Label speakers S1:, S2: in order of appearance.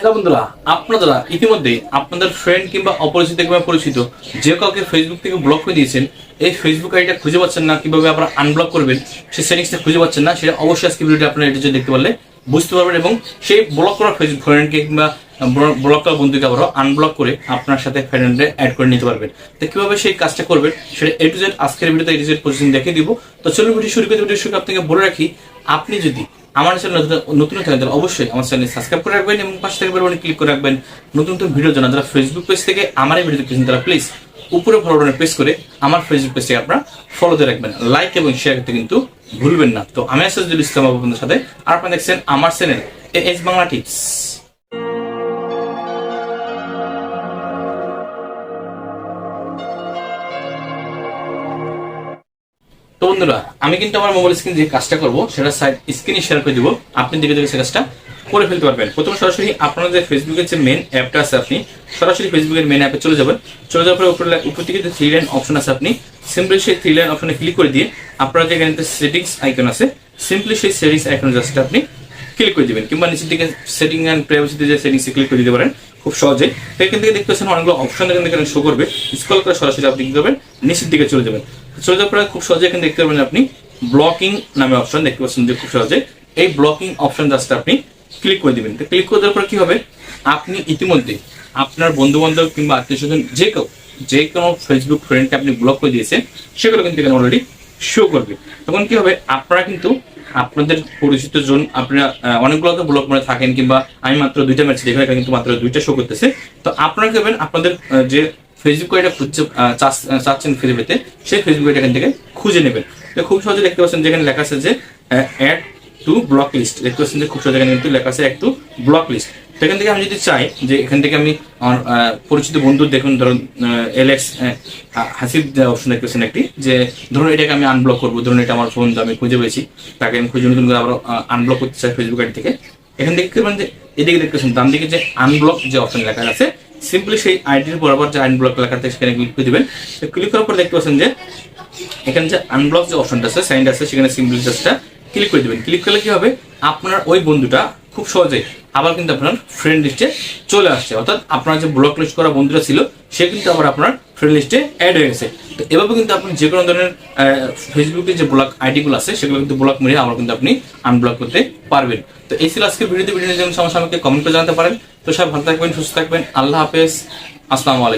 S1: Hello বন্ধুরা, আপনারা ইতিমধ্যে আপনাদের ফ্রেন্ড কিংবা অপরিচিত কিংবা পরিচিত যে কাউকে ফেসবুক থেকে ব্লক করে দিয়েছেন, এই ফেসবুক আইডিটা খুঁজে পাচ্ছেন না, কীভাবে আপনারা আনব্লক করবেন, সেই সেটিংসটা খুঁজে পাচ্ছেন না, সেটা অবশ্যই আজকে ভিডিওটি আপনারা এটা দেখতে পারলে বুঝতে পারবেন এবং সেই ব্লক করা ফেসবুক ফ্রেন্ডকে কিংবা ব্লক করা বন্ধুকে আবারও আনব্লক করে আপনার সাথে ফ্রেন্ডে অ্যাড করে নিতে পারবেন। তো কীভাবে সেই কাজটা করবেন, সেটা এ টু জেড আজকের ভিডিওতে এ টু জেড পজিশন দেখে দিব। তো চলুন ভিডিও শুরু করে ভিডিও শুরু আপনাকে বলে রাখি, আপনি যদি আমার চ্যানেল নতুন নতুন অবশ্যই আমার চ্যানেল সাবস্ক্রাইব করে রাখবেন এবং পাশে থেকে বেল ক্লিক করে রাখবেন। নতুন নতুন ভিডিও জানা যারা ফেসবুক পেজ থেকে, আমার এই ভিডিও দেখতেছেন তারা প্লিজ উপরে ফলো বাটনে প্রেস করে আমার ফেসবুক পেজ আপনারা ফলো দিয়ে রাখবেন। লাইক এবং শেয়ার করতে কিন্তু ভুলবেন না। তো আমি আসাদুল ইসলাম আপনাদের সাথে। আর আপনারা দেখছেন আমার চ্যানেল এস বাংলা টিপস তো বন্ধুরা, আমি কিন্তু আমার মোবাইল স্ক্রিন যে কাজটা করব, সেটা সাইড স্ক্রিনে শেয়ার করে দিব। আপনি দেখে দেখে সে কাজটা করে ফেলতে পারবেন। প্রথমে সরাসরি আপনার যে ফেসবুকের যে মেন অ্যাপটা আছে আপনি, সরাসরি ফেসবুকের মেন অ্যাপে চলে যাবেন। চলে যাওয়ার পরে উপরে উপর থেকে যে থ্রি লাইন অপশন আছে আপনি সিম্পলি সেই থ্রি লাইন অপশনে ক্লিক করে দিয়ে আপনার যে এখানে সেটিংস আইকন আছে সিম্পলি সেই সেটিংস আইকন জাস্ট আপনি ক্লিক করে দিবেন। কিংবা নিচের দিকে সেটিং অ্যান্ড প্রাইভেসিতে যে সেটিংসে ক্লিক করে দিতে পারেন খুব সহজে। তো এখান থেকে দেখতে পাচ্ছেন অনেকগুলো অপশন এখান থেকে শো করবে। স্ক্রল করে সরাসরি আপনি কি করবেন? নিচের দিকে চলে যাবেন। চলে যাওয়ার পরে খুব সহজে এখানে দেখতে পাবেন আপনি ব্লকিং নামে অপশন দেখতে পাচ্ছেন যে খুব সহজে। এই ব্লকিং অপশন জাস্ট আপনি ক্লিক করে দিবেন। তো ক্লিক করে দেওয়ার পর কি হবে? আপনি ইতিমধ্যে আপনার বন্ধু বান্ধব কিংবা আত্মীয় স্বজন যে কেউ, যে কোনো ফেসবুক ফ্রেন্ডকে আপনি ব্লক করে দিয়েছেন, সেগুলো কিন্তু এখানে অলরেডি শো করবে। তখন কি হবে? আপনারা কিন্তু আপনাদের পরিচিত জন, আপনারা অনেকগুলো তো ব্লক মনে থাকেন কিংবা আমি মাত্র দুইটা ম্যাচ দেখে এটা কিন্তু মাত্র দুইটা শো করতেছে। তো আপনারা কেবেন, আপনাদের যে ফেসবুক আইডিটা খুঁজছে চাচ্ছেন ফিরে পেতে সেই ফেসবুক আইডি এখান থেকে খুঁজে নেবেন। তো খুব সহজে দেখতে পাচ্ছেন যেখানে লেখা আছে যে অ্যাড টু ব্লক লিস্ট দেখতে পাচ্ছেন যে খুব সহজে এখানে কিন্তু লেখা আছে অ্যাড টু ব্লক লিস্ট তো এখান থেকে আমি যদি চাই যে এখান থেকে আমি, আমার পরিচিত বন্ধু, দেখুন, ধরুন এলএক্স হাসিব অপশন দেখতেছেন একটি, যে ধরুন এটাকে আমি আনব্লক করব, ধরুন এটা আমার ফোন আমি খুঁজে পেয়েছি, তাকে আমি খুঁজে নতুন করে আবার আনব্লক করতে চাই ফেসবুক আইডি থেকে। এখান থেকে কি যে এদিকে দেখতেছেন, ডান দিকে যে আনব্লক যে অপশন লেখা আছে সিম্পলি সেই আইডির বরাবর যে আনব্লক থাকে সেখানে ক্লিক করে দিবেন। ক্লিক করার পর দেখতে পাচ্ছেন যে এখানে যে আনব্লক যে অপশনটা আছে সাইন আছে, সেখানে সিম্পলি জাস্টটা ক্লিক করে দিবেন। ক্লিক করলে কি হবে? আপনার ওই বন্ধুটা খুব সহজে আবার কিন্তু আপনার ফ্রেন্ড লিস্টে চলে আসছে। অর্থাৎ আপনার যে ব্লক লিস্ট করা বন্ধুরা ছিল, সে কিন্তু আবার আপনার ফ্রেন্ড লিস্টে অ্যাড হয়ে গেছে। তো এভাবে কিন্তু আপনি যে কোনো ধরনের ফেসবুকে যে ব্লক আইডিগুলো আছে, সেগুলো কিন্তু ব্লক মেরে আবার কিন্তু আপনি আনব্লক করতে পারবেন। তো এই ছিল আজকের ভিডিওতে। ভিডিও যেমন সমস্যা আমাকে কমেন্ট করে জানাতে পারেন। তো সব ভালো থাকবেন, সুস্থ থাকবেন। আল্লাহ হাফেজ। আসসালামু আলাইকুম।